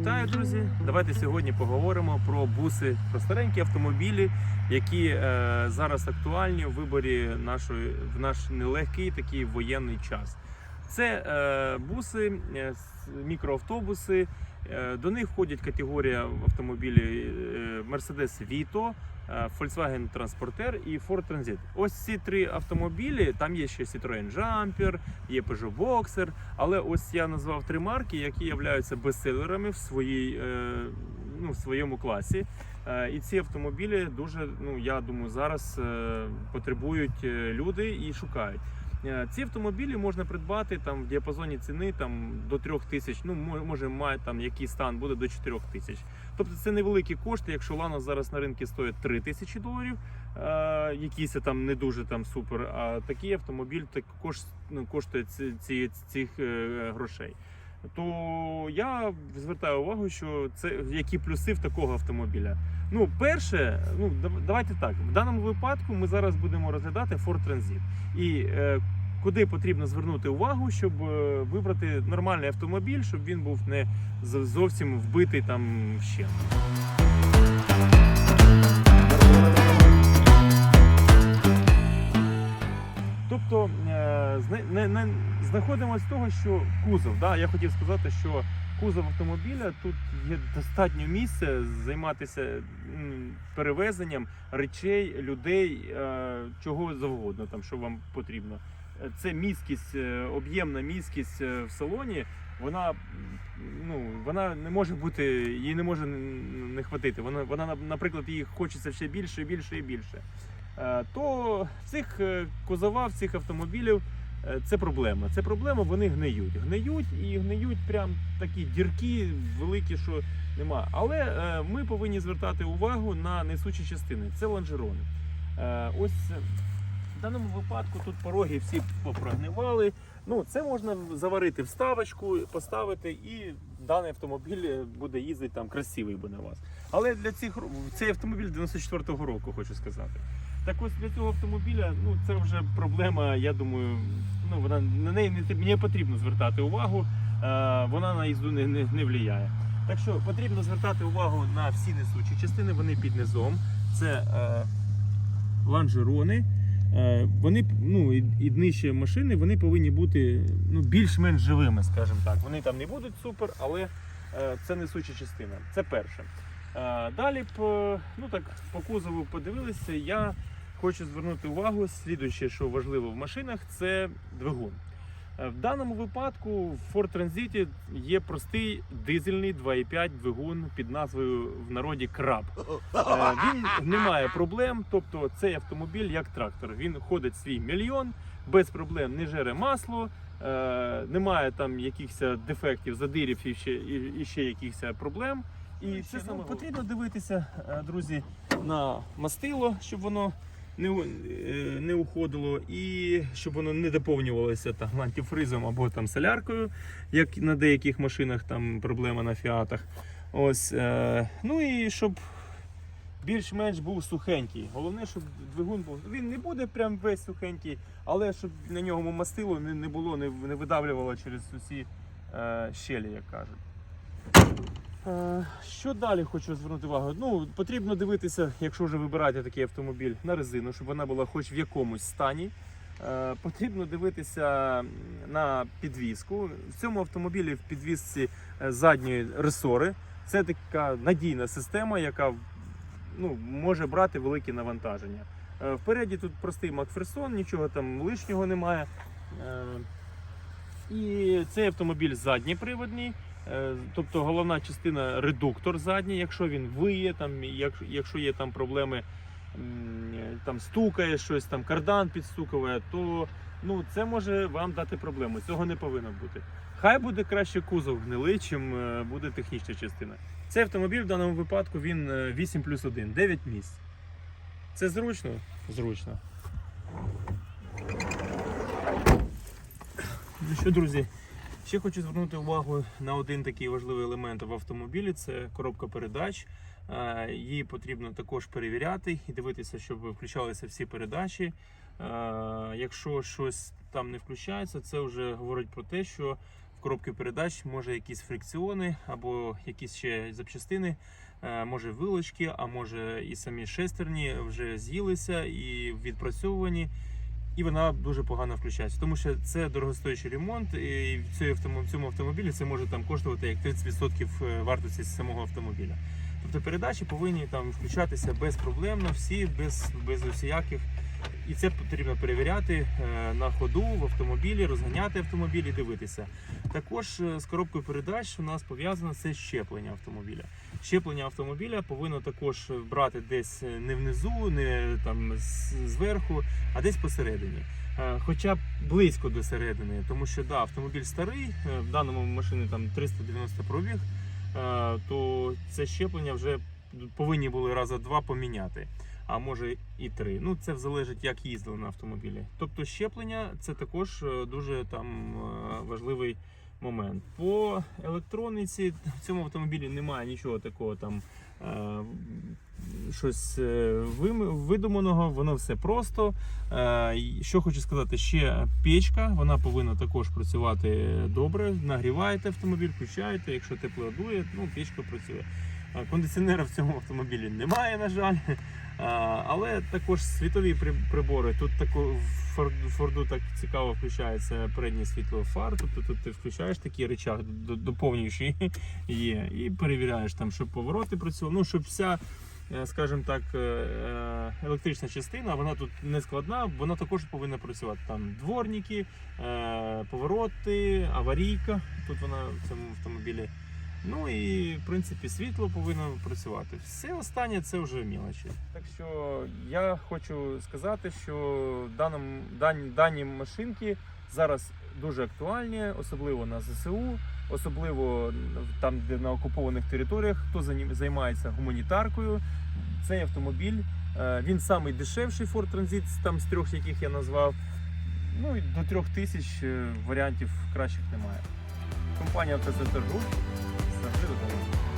Вітаю, друзі! Давайте сьогодні поговоримо про буси, про старенькі автомобілі, які е, зараз актуальні у виборі нашої в наш нелегкий такий воєнний час. Це е, буси, е, мікроавтобуси. Е, до них входять категорія автомобілів Mercedes Vito, Volkswagen Transporter і Ford Transit. Ось ці три автомобілі. Там є ще Citroen Jumper, є Peugeot Boxer, але ось я назвав три марки, які являються бестселерами в своїй ну, в своєму класі. І ці автомобілі дуже, ну я думаю, зараз потребують люди і шукають. Е, Ці автомобілі можна придбати там в діапазоні ціни там до 3 тисяч. Ну може має там який стан буде до 4 тисяч. Тобто це невеликі кошти. Якщо Лана зараз на ринку стоїть 3 тисячі доларів, е, якісь там не дуже там супер. А такий автомобіль також ну, коштує ці, ці, цих е, грошей. То я звертаю увагу, що це які плюси в такого автомобіля. Ну, перше, ну давайте так. В даному випадку ми зараз будемо розглядати Ford Transit. І е, куди потрібно звернути увагу, щоб е, вибрати нормальний автомобіль, щоб він був не зовсім вбитий там ще. Тобто е, не, не, знаходимо з того, що кузов, да, я хотів сказати, що кузов автомобіля тут є достатньо місця займатися перевезенням речей, людей, е, чого завгодно, там, що вам потрібно. Це міськість, е, об'ємна міськість е, в салоні. Вона, ну, вона не може бути, її не може не хватити. Вона, вона, наприклад, її хочеться ще більше, більше і більше. То цих кузова, в цих автомобілів це проблема. Це проблема, вони гниють. Гниють і гниють прям такі дірки великі, що нема. Але е, ми повинні звертати увагу на несучі частини. Це лонжерони. Е, Ось е, в даному випадку тут пороги всі попрогнивали. Ну, це можна заварити вставочку, поставити, і даний автомобіль е, буде їздити там красивий буде у вас. Але для цих цей автомобіль 94-го року, хочу сказати. Так ось для цього автомобіля, ну це вже проблема. Я думаю, ну вона на неї не, не потрібно звертати увагу. Е, вона на їзду не, не, не впливає. Так що потрібно звертати увагу на всі несучі частини. Вони під низом. Це е, лонжерони. Е, вони ну і, і нижче машини вони повинні бути ну, більш-менш живими, скажімо так. Вони там не будуть супер, але е, це несуча частина. Це перше. Е, Далі по, ну так, по кузову подивилися. Я хочу звернути увагу. Слідуюче, що важливо в машинах, це двигун. Е, В даному випадку в Ford Transit є простий дизельний 2,5 двигун під назвою в народі краб. Е, Він не має проблем, тобто цей автомобіль як трактор. Він ходить свій мільйон, без проблем не жере масло, е, немає там якихось дефектів, задирів і ще, і ще якихось проблем. І це ну, потрібно дивитися, е, друзі, на мастило, щоб воно не, е, не уходило, і щоб воно не доповнювалося там антифризом або там соляркою, як на деяких машинах там проблема на фіатах. Ось, е, ну і щоб більш-менш був сухенький. Головне, щоб двигун був. Він не буде прям весь сухенький, але щоб на ньому мастило не, не було, не, не видавлювало через усі е, щелі, як кажуть. Е, Що далі хочу звернути увагу? Ну, потрібно дивитися, якщо вже вибираєте такий автомобіль на резину, щоб вона була хоч в якомусь стані. Е, Потрібно дивитися на підвіску. В цьому автомобілі в підвісці е, задньої ресори. Це така надійна система, яка ну, може брати великі навантаження. Впереді тут простий Макферсон, нічого там лишнього немає. І цей автомобіль задніприводний. Е, Тобто головна частина редуктор задній, якщо він виє, там, якщо є там проблеми, там стукає щось, там кардан підстукує, то ну, це може вам дати проблему. Цього не повинно бути. Хай буде краще кузов гнилий, чим е, буде технічна частина. Цей автомобіль в даному випадку він е, 8 плюс 1, 9 місць. Це зручно? Зручно. Ну що, друзі, ще хочу звернути увагу на один такий важливий елемент в автомобілі це коробка передач. Е, Її потрібно також перевіряти і дивитися, щоб включалися всі передачі. Е, Якщо щось там не включається, це вже говорить про те, що коробки передач, може якісь фрикціони або якісь ще запчастини, е, може вилочки, а може і самі шестерні вже з'їлися і відпрацьовані. І вона дуже погано включається, тому що це дорогостоящий ремонт, і в цьому автомобілі це може там коштувати як 30% вартості самого автомобіля. Тобто передачі повинні там включатися безпроблемно, всі без, без усіяких. І це потрібно перевіряти е, на ходу в автомобілі, розганяти автомобіль і дивитися. Також е, з коробкою передач у нас пов'язано це щеплення автомобіля. Щеплення автомобіля повинно також брати десь е, не внизу, не там зверху, а десь посередині. Хоча б близько до середини, тому що да, автомобіль старий, в даному машині там 390 пробіг, то це щеплення вже повинні були раза два поміняти, а може і три. Ну це залежить, як їздили на автомобілі. Тобто щеплення це також е, дуже там е, важливий момент. По електроніці в цьому автомобілі немає нічого такого там. е, Щось видуманого, воно все просто. Що хочу сказати, ще печка, вона повинна також працювати добре. Нагріваєте автомобіль, включаєте, якщо тепло дує, ну печка працює. Кондиціонера в цьому автомобілі немає, на жаль. Але також світові прибори. Тут тако в Фор- Форду так цікаво включається переднє світло фар. Тобто тут ти включаєш такий речах доповнюючий є, і перевіряєш там, щоб повороти працювали. Ну, щоб вся е, скажімо так, е, е, електрична частина, вона тут не складна, вона також повинна працювати. Там дворники, повороти, аварійка. Тут вона в цьому автомобілі. Ну і в принципі світло повинно працювати. Все останнє це вже мілочі. Так що я хочу сказати, що даним, дані, дані машинки зараз дуже актуальні, особливо на ЗСУ, особливо там, де на окупованих територіях, хто займається гуманітаркою. Цей автомобіль е, він самий дешевший Ford Transit, там з трьох, яких я назвав. Ну і до трьох тисяч е, варіантів кращих немає. Компанія 出ると思うんですよ。